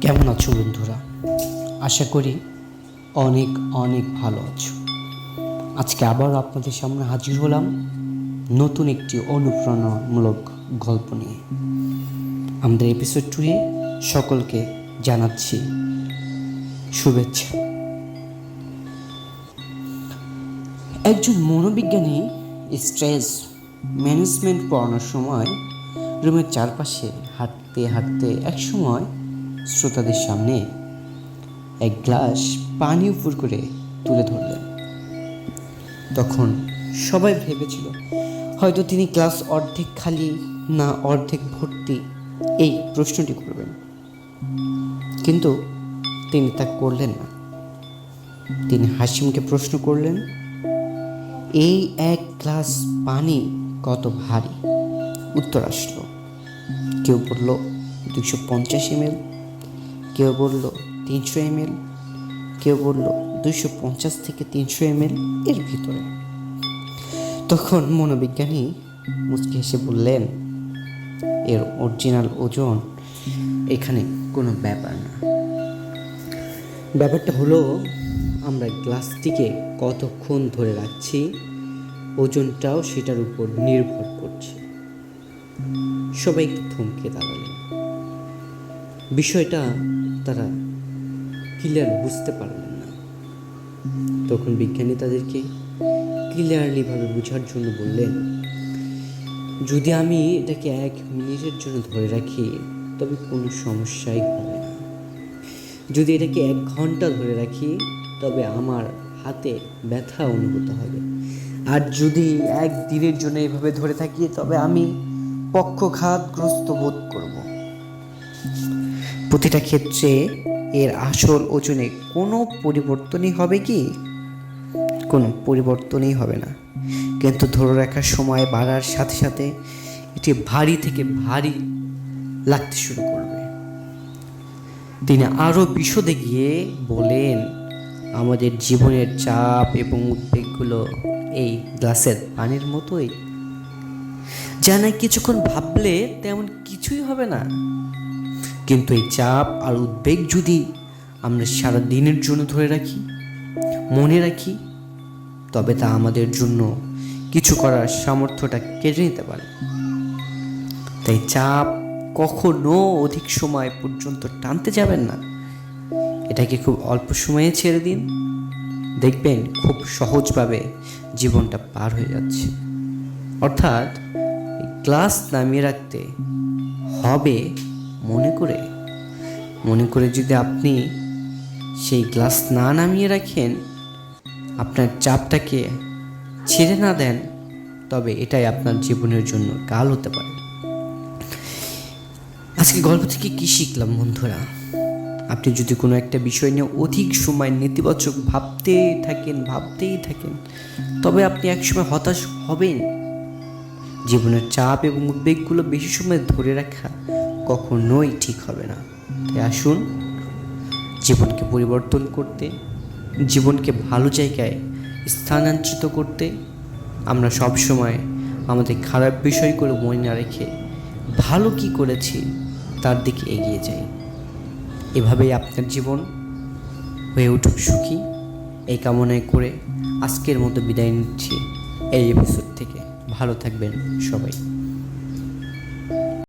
কেমন আছো বন্ধুরা? আশা করি অনেক অনেক ভালো আছো। আজকে আবার আপনাদের সামনে হাজির হলাম নতুন একটি অনুপ্রেরণামূলক গল্প নিয়ে। আমাদের এপিসোড টুয়ে সকলকে জানাচ্ছি শুভেচ্ছা। একজন মনোবিজ্ঞানী স্ট্রেস ম্যানেজমেন্ট পড়ানোর সময় রুমের চারপাশে হাঁটতে হাঁটতে এক সময় শ্রোতাদের সামনে এক গ্লাস পানি উপর করে তুলে ধরলেন। তখন সবাই ভেবেছিল, হয়তো তিনি গ্লাস অর্ধেক খালি না অর্ধেক ভর্তি এই প্রশ্নটি করবেন। কিন্তু তিনি তা করলেন না। তিনি হাসিমকে প্রশ্ন করলেন, এই এক গ্লাস পানি কত ভারী? উত্তর আসলো, কেউ বলল দুশো পঞ্চাশ এমএল। কেউ বলল, তিনশো এমএল। কেউ বলল দুশো পঞ্চাশ থেকে তিনশো এমএল এর ভিতরে। তখন মনোবিজ্ঞানী মুচকি হেসে বললেন, এর অরিজিনাল ওজন এখানে কোনো ব্যাপার না। ব্যাপারটা হলো, আমরা গ্লাসটিকে কতক্ষণ ধরে রাখছি, ওজনটাও সেটার উপর নির্ভর করছে। সবাই থমকে দাঁড়ালেন। বিষয়টা তারা ক্লিয়ার বুঝতে পারলেন না। তখন বিজ্ঞানী তাদেরকে ক্লিয়ারলিভাবে বোঝার জন্য বললেন, যদি আমি এটাকে এক মিনিটের জন্য ধরে রাখি, তবে কোনো সমস্যাই হবে না। যদি এটাকে এক ঘণ্টা ধরে রাখি, তবে আমার হাতে ব্যথা অনুভূত হবে। আর যদি এক দিনের জন্য এভাবে ধরে থাকি, তবে আমি পক্ষঘাতগ্রস্ত বোধ করব। প্রতিটা ক্ষেত্রে এর আসল ওজনে কোনো পরিবর্তনই হবে কি? কোনো পরিবর্তনই হবে না। কিন্তু ধরে রাখার সময় বাড়ার সাথে সাথে এটি ভারী থেকে ভারী লাগতে শুরু করবে। তিনি আরও বিশদে গিয়ে বলেন, আমাদের জীবনের চাপ এবং উদ্বেগগুলো এই গ্লাসের পানির মতোই। যা না কিছুক্ষণ ভাবলে তেমন কিছুই হবে না। কিন্তু এই চাপ আর উদ্বেগ যদি আমরা সারা দিনের জন্য ধরে রাখি, মনে রাখি, তবে তা আমাদের জন্য কিছু করার সামর্থ্যটা কেটে নিতে পারে। তাই চাপ কখনো অধিক সময় পর্যন্ত টানতে যাবেন না। এটাকে খুব অল্প সময়ে ছেড়ে দিন। দেখবেন খুব সহজভাবে জীবনটা পার হয়ে যাচ্ছে। অর্থাৎ গ্লাস নামিয়ে রাখতে হবে মনে করে মনে করে যদি আপনি সেই গ্লাস না নামিয়ে রাখেন, আপনার চাপটাকে ছেড়ে না দেন, তবে এটাই আপনার জীবনের জন্য কাল হতে পারে। আজকে গল্প থেকে কি শিখলাম বন্ধুরা? আপনি যদি কোনো একটা বিষয় নিয়ে অধিক সময় নেতিবাচক ভাবতেই থাকেন ভাবতেই থাকেন, তবে আপনি একসময় হতাশ হবেন। জীবনের চাপ এবং উদ্বেগগুলো বেশি সময় ধরে রাখা কখনোই ঠিক হবে না। তাই আসুন, জীবনকে পরিবর্তন করতে, জীবনকে ভালো জায়গায় স্থানান্তরিত করতে, আমরা সব সময় আমাদের খারাপ বিষয়গুলো মনে না রেখে ভালো কি করেছি তার দিকে এগিয়ে যাই। এভাবেই আপনার জীবন হয়ে উঠুক সুখী। এই কামনায় করে আজকের মতো বিদায় নিচ্ছি। এই এপিসোড থেকে। ভালো থাকবেন সবাই।